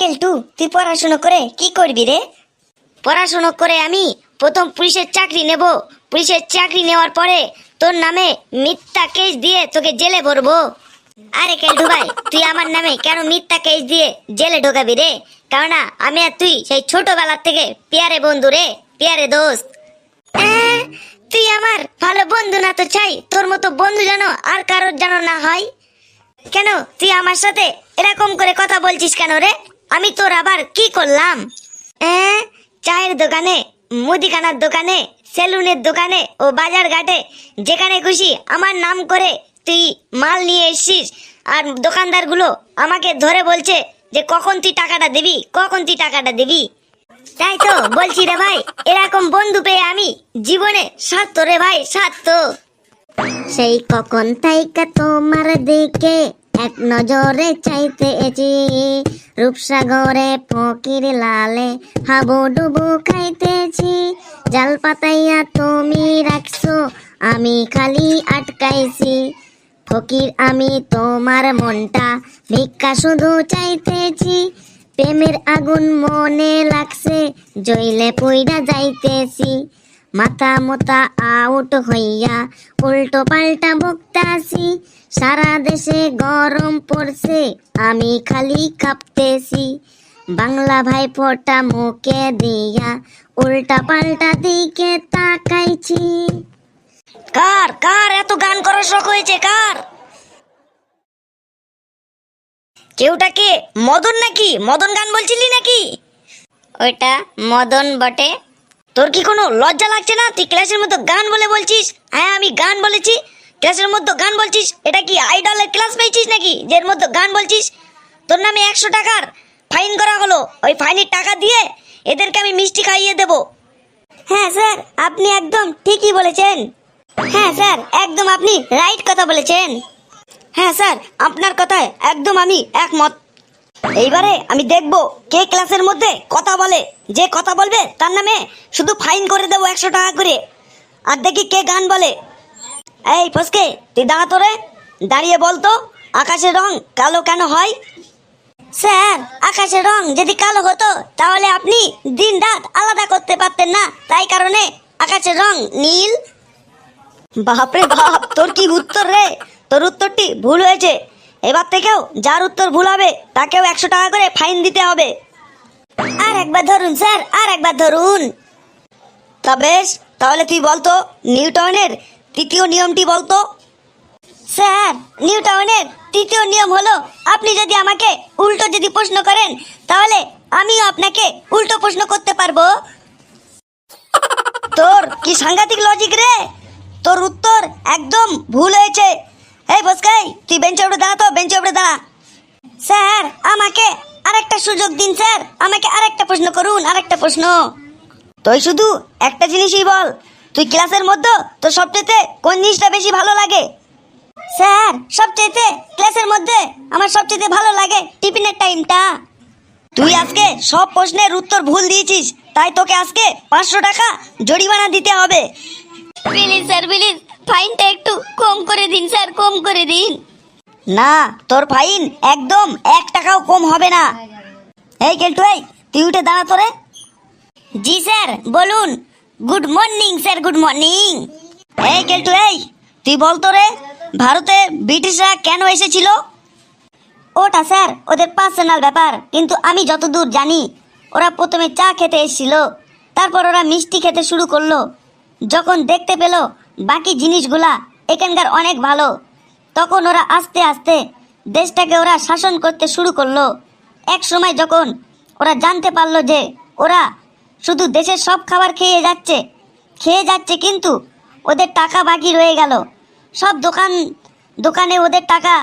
কেলটু তুই পড়াশুনো করে কি করবি রে? পড়াশুনো করে আমি প্রথম পুলিশের চাকরি নেব। পুলিশের চাকরি নেওয়ার পরে তোর নামে মিথ্যা কেস দিয়ে তোকে জেলে ভরবো। আরে কেলটু ভাই তুই আমার নামে কেন মিথ্যা কেস দিয়ে জেলে ঢোকাবি রে? কেননা আমি আর তুই সেই ছোটবেলার থেকে পেয়ারে বন্ধু রে পেয়ারে দোস্ত। তুই আমার ভালো বন্ধু না তো চাই তোর মতো বন্ধু যেন আর কারোর যেন না হয়। কেন তুই আমার সাথে এরকম করে কথা বলছিস কেন রে? আমি তোর আবার কি করলাম? চায়ের দোকানে, মুদিখানার দোকানে, সেলুনের দোকানে ও বাজার ঘাটে যেখানে খুশি আমার নাম করে তুই মাল নিয়ে এসছিস আর দোকানদারগুলো আমাকে ধরে বলছে যে কখন তুই টাকাটা দিবি, কখন তুই টাকাটা দিবি। তাই তো বলছি রে ভাই, এরকম বন্ধু পেয়ে আমি জীবনে স্বার্থ রে ভাই স্বার্থ সেই কখন তাইকা তোমার দিকে এক নজরে চাইতেছি রূপসাগরে ফকির লালে হাবু ডুবু খাইতেছি। জাল পাতাইয়া তুমি রাখছো, আমি খালি আটকাইছি। ফকির, আমি তোমার মনটা ভিক্ষা শুধু চাইতেছি। প্রেমের আগুন মনে লাগছে জইলে পইরা যাইতেছি। মাথা মোতা আউট হইয়া উল্টো পাল্টা বকতাছি। সারা দেশে গরম পড়ছে, আমি খালি কাঁপতেছি। বাংলা ভাই ফোটা মুখে দিয়া উল্টা পাল্টা দিকে তাকাইছি। কার কার এত গান করার শখ হয়েছে, কার? কেউটা কে? মদন নাকি? মদন গান বলছিলি নাকি? ওইটা মদন বটে। তোর কি কোনো লজ্জা লাগছে না? তুই ক্লাসের মতো গান বলে বলছিস? হ্যাঁ আমি গান বলেছি। ক্লাসের মধ্যে গান বলছিস? এটা কি আইডলের ক্লাস পেয়েছিস নাকি? যে এর মধ্যে গান বলছিস? তোর নামে একশো টাকার ফাইন করা হলো। ওই ফাইনের টাকা দিয়ে এদেরকে আমি মিষ্টি খাইয়ে দেবো। হ্যাঁ স্যার, আপনি একদম ঠিকই বলেছেন। হ্যাঁ স্যার, একদম আপনি রাইট কথা বলেছেন। হ্যাঁ স্যার, আপনার কথায় একদম আমি একমত। এইবারে আমি দেখব কে ক্লাসের মধ্যে কথা বলে। যে কথা বলবে, তার নামে শুধু ফাইন করে দেবো একশো টাকা করে। আর দেখি কে গান বলে। এই ফসকে তুই দাঁড়া তোরে। দাঁড়িয়ে বলতো আকাশের রং কালো কেন হয়? স্যার, আকাশের রং যদি কালো হতো, তাহলে আপনি দিন রাত আলাদা করতে পারতেন না। তাই কারণে আকাশের রং নীল। বাপরে বাপ, তোর কি উত্তর রে? তোর উত্তরটি ভুল হয়েছে। এবার থেকেও যার উত্তর ভুল হবে, তাকেও একশো টাকা করে ফাইন দিতে হবে। আর একবার ধরুন, স্যার, আর একবার ধরুন। তা বেশ, তাহলে তুই বলতো নিউটনের তৃতীয় নিয়মটি বলতো? স্যার, নিউটনের তৃতীয় নিয়ম হলো, আপনি যদি আমাকে উল্টো যদি প্রশ্ন করেন, তাহলে আমিও আপনাকে উল্টো প্রশ্ন করতে পারব। তোর কি সাংঘাতিক লজিক রে? তোর উত্তর একদম ভুল হয়েছে। এই বসকাই, তুই বেঞ্চে উঠে দাঁড়া তো বেঞ্চে উঠে দাঁড়া। স্যার, আমাকে আরেকটা সুযোগ দিন, স্যার। আমাকে আরেকটা প্রশ্ন করুন, আরেকটা প্রশ্ন। তুই শুধু একটা জিনিসই বল। তুই ক্লাসের মধ্যে তোর সবচেয়ে কোন জিনিসটা বেশি ভালো লাগে? স্যার সবচেয়ে ক্লাসের মধ্যে আমার সবচেয়ে ভালো লাগে টিফিনের টাইমটা। তুই আজকে সব প্রশ্নের উত্তর ভুল দিয়েছিস তাই তোকে আজকে পাঁচশো টাকা জরিমানা দিতে হবে। প্লিজ স্যার প্লিজ ফাইনটা একটু কম করে দিন স্যার কম করে দিন। না তোর ফাইন একদম এক টাকাও কম হবে না। এই কেলটু এই তুই উঠে দাঁড়া তোরে। জি স্যার বলুন। Good morning sir good morning এই, কেলটু, এই, তুই বলতো রে, ভারতে ব্রিটিশরা কেন এসেছিল? ওটা, স্যার, ওদের পার্সোনাল ব্যাপার, কিন্তু আমি যতদূর জানি, ওরা প্রথমে চা খেতে এসেছিল, তারপর ওরা মিষ্টি খেতে শুরু করল। যখন দেখতে পেল, বাকি জিনিসগুলা এখানকার অনেক ভালো, তখন ওরা আস্তে আস্তে দেশটাকে ওরা শাসন করতে শুরু করল। এক সময় যখন ওরা জানতে পারল যে ওরা শুধু দেশের সব খাবার খেয়ে যাচ্ছে। খেয়ে যাচ্ছে কিন্তু ওদের টাকা বাকি রয়ে গেল। সব দোকান, দোকানে ওদের টাকা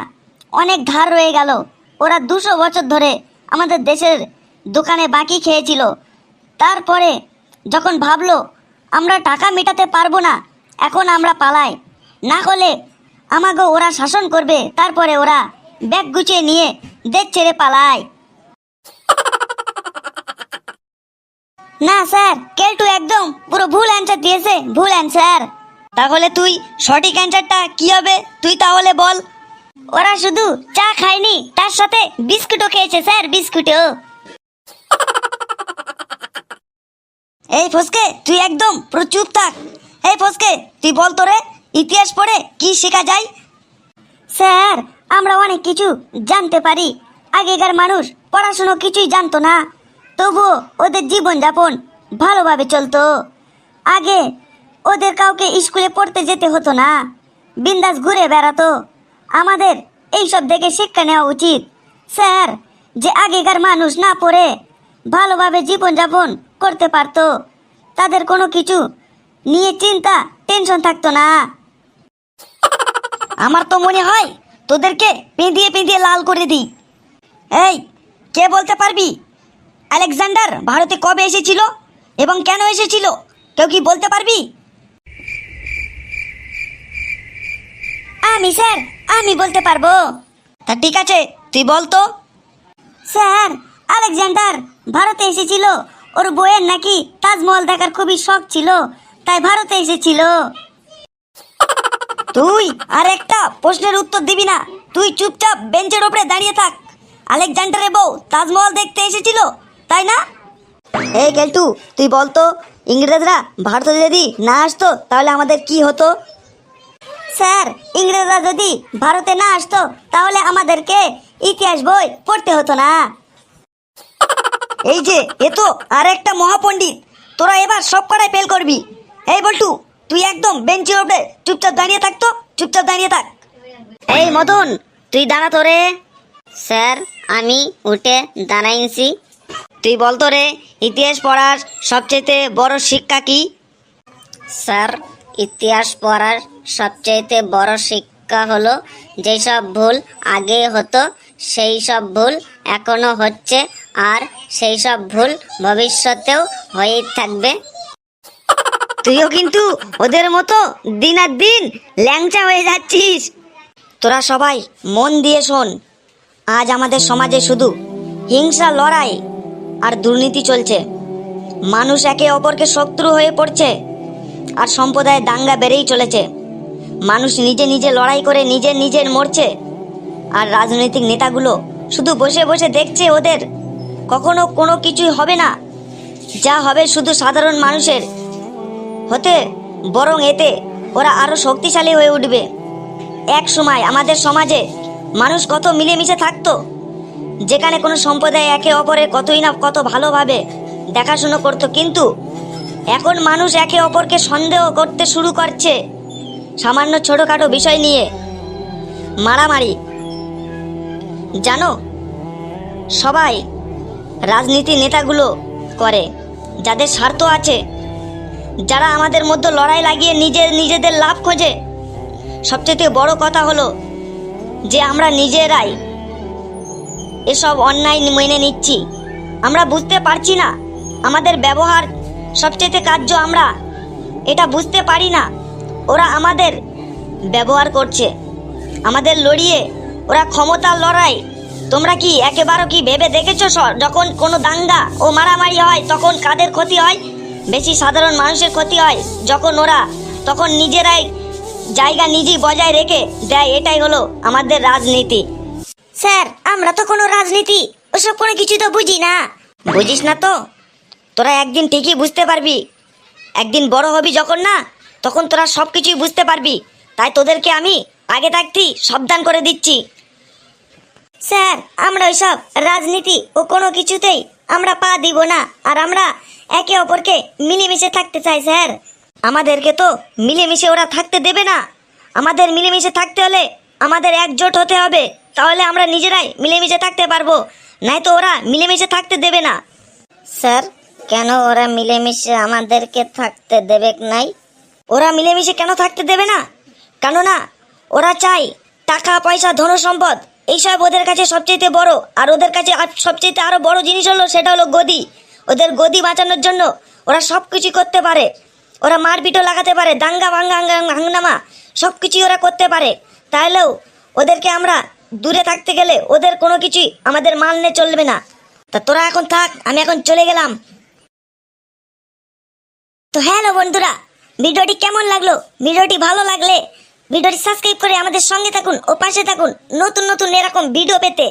অনেক ধার রয়ে গেল। ওরা দুশো বছর ধরে আমাদের দেশের দোকানে বাকি খেয়েছিল। তারপরে যখন ভাবলো, আমরা টাকা মেটাতে পারব না, এখন আমরা পালাই। না হলে আমাকে ওরা শাসন করবে। তারপরে ওরা ব্যাগ গুছিয়ে নিয়ে দেশ ছেড়ে পালায়। না, স্যার, কেলটু একদম পুরো ভুল অ্যান্সার দিয়েছে, ভুল অ্যান্সার তাহলে তুই সঠিক অ্যান্সারটা কি হবে? তুই তাহলে বল। ওরা শুধু চা খায়নি, তার সাথে বিস্কুটও খেয়েছে, স্যার, বিস্কুটও। এই ফসকে, তুই একদম পুরো চুপ থাক। এই ফসকে, তুই বল তোরে, ইতিহাস পড়ে কি শেখা যায়? স্যার, আমরা অনেক কিছু জানতে পারি। আগেকার মানুষ পড়াশুনো কিছুই জানতো না। তবুও ওদের জীবনযাপন ভালোভাবে চলতো। আগে ওদের কাউকে স্কুলে পড়তে যেতে হতো না। বিন্দাস ঘুরে বেড়াতো। আমাদের এইসব দেখে শিক্ষা নেওয়া উচিত। স্যার, যে আগেকার মানুষ না পড়ে, ভালোভাবে জীবনযাপন করতে পারতো। তাদের কোনো কিছু নিয়ে চিন্তা, টেনশন থাকতো না। আমার তো মনে হয় তোদেরকে পেঁদিয়ে পেঁদিয়ে লাল করে দিই। এই, কে বলতে পারবি? আলেকজান্ডার, ভারতে কবে এসেছিল এবং কেন এসেছিল? কেউ কি বলতে পারবি? আমি, স্যার, আমি বলতে পারব। তা ঠিক আছে, তুই বল তো। স্যার, আলেকজান্ডার, ভারতে এসেছিল। ওর বইয়ের নাকি তাজমহল দেখার খুবই শখ ছিল, তাই ভারতে এসেছিল। তুই আর একটা প্রশ্নের উত্তর দিবি না। তুই চুপচাপ বেঞ্চের ওপরে দাঁড়িয়ে থাক। আলেকজান্ডারের বউ তাজমহল দেখতে এসেছিল তাই না? এই গেলটু, তুই বলতো, ইংরেজরা ভারতে যদি না আসতো, তাহলে আমাদের কি হতো? স্যার, ইংরেজরা যদি ভারতে না আসতো, তাহলে আমাদেরকে ইতিহাস বই পড়তে হতো না। এই যে, এ তো আর একটা মহাপণ্ডিত। তোরা এবার সব কটাই ফেল করবি। এই বল্টু, তুই একদম বেঞ্চের উপরে চুপচাপ দাঁড়িয়ে থাকতো চুপচাপ দাঁড়িয়ে থাক। এই মদন, তুই দাঁড়া তো রে। স্যার, আমি উঠে দাঁড়াইছি তুই বলতো রে ইতিহাস পড়ার সবচেয়ে বড় শিক্ষা কি? স্যার ইতিহাস পড়ার সবচেয়ে বড় শিক্ষা হলো যেসব ভুল আগে হতো সেই সব ভুল এখনও হচ্ছে আর সেই সব ভুল ভবিষ্যতেও হয়েই থাকবে। তুইও কিন্তু ওদের মতো দিন আর দিন ল্যাংচা হয়ে যাচ্ছিস। তোরা সবাই মন দিয়ে শোন আজ আমাদের সমাজে শুধু হিংসা লড়াই আর দুর্নীতি চলছে। মানুষ একে অপরকে শত্রু হয়ে পড়ছে আর সম্প্রদায় দাঙ্গা বেড়েই চলেছে। মানুষ নিজে নিজে লড়াই করে নিজে নিজের মরছে আর রাজনৈতিক নেতাগুলো শুধু বসে বসে দেখছে ওদের। কখনো কোনো কিছুই হবে না। যা হবে শুধু সাধারণ মানুষের হতে, বরং এতে ওরা আরও শক্তিশালী হয়ে উঠবে। এক সময় আমাদের সমাজে মানুষ কত মিলেমিশে থাকতো। যেখানে কোনো সম্প্রদায় একে অপরের কতই না কত ভালোভাবে দেখাশুনো করতো, কিন্তু এখন মানুষ একে অপরকে সন্দেহ করতে শুরু করছে। সামান্য ছোটখাটো বিষয় নিয়ে মারামারি। জানো, সবাই রাজনীতি নেতাগুলো করে, যাদের স্বার্থ আছে, যারা আমাদের মধ্যে লড়াই লাগিয়ে নিজের নিজেদের লাভ খোঁজে। সবচেয়ে বড় কথা হলো যে আমরা নিজেরাই এসব অন্যায় মেনে নিচ্ছি। আমরা বুঝতে পারছি না আমাদের ব্যবহার সবচেয়ে কার্য আমরা। এটা বুঝতে পারি না, ওরা আমাদের ব্যবহার করছে। আমাদের লড়িয়ে ওরা ক্ষমতার লড়াই। তোমরা কি একেবারও কি ভেবে দেখেছ যখন কোনো দাঙ্গা ও মারামারি হয়, তখন কাদের ক্ষতি হয়? বেশি সাধারণ মানুষের ক্ষতি হয় যখন ওরা তখন নিজেরাই জায়গা নিজেই বজায় রেখে দেয়, এটাই হলো আমাদের রাজনীতি। স্যার, আমরা তো কোনো রাজনীতি, ওসব কোনো কিছু তো বুঝি না। বুঝিস না তো? তোরা একদিন ঠিকই বুঝতে পারবি। একদিন বড় হবি যখন না, তখন তোরা সব কিছুই বুঝতে পারবি। তাই তোদেরকে আমি আগে থাকতেই সাবধান করে দিচ্ছি। স্যার, আমরা ওইসব রাজনীতি ও কোনো কিছুতেই আমরা পা দিব না, আর আমরা একে অপরকে মিলেমিশে থাকতে চাই, স্যার। আমাদেরকে তো মিলেমিশে ওরা থাকতে দেবে না। আমাদের মিলেমিশে থাকতে হলে আমাদের একজোট হতে হবে। তাহলে আমরা নিজেরাই মিলেমিশে থাকতে পারব। নাই তো ওরা মিলেমিশে থাকতে দেবে না। স্যার কেন ওরা মিলেমিশে আমাদেরকে থাকতে দেবে নাই? ওরা মিলেমিশে কেন থাকতে দেবে না? কেননা ওরা চায় টাকা পয়সা ধন সম্পদ এইসব ওদের কাছে সবচেয়ে বড়। আর ওদের কাছে সবচেয়ে আরও বড় জিনিস হলো সেটা হলো গদি। ওদের গদি বাঁচানোর জন্য ওরা সব কিছু করতে পারে। ওরা মারপিটও লাগাতে পারে দাঙ্গা ভাঙ্গা হাঙ্গা- হাঙ্গামা সব কিছুই ওরা করতে পারে। তাহলেও ওদেরকে আমরা দূরে থাকতে গেলে ওদের কোনো কিছুই আমাদের মানলে চলবে না। তা তোরা এখন থাক, আমি এখন চলে গেলাম। তো হ্যালো বন্ধুরা, ভিডিওটি কেমন লাগল? ভিডিওটি ভালো লাগলে ভিডিওটি সাবস্ক্রাইব করে আমাদের সঙ্গে থাকুন ও পাশে থাকুন নতুন নতুন এরকম ভিডিও পেতে।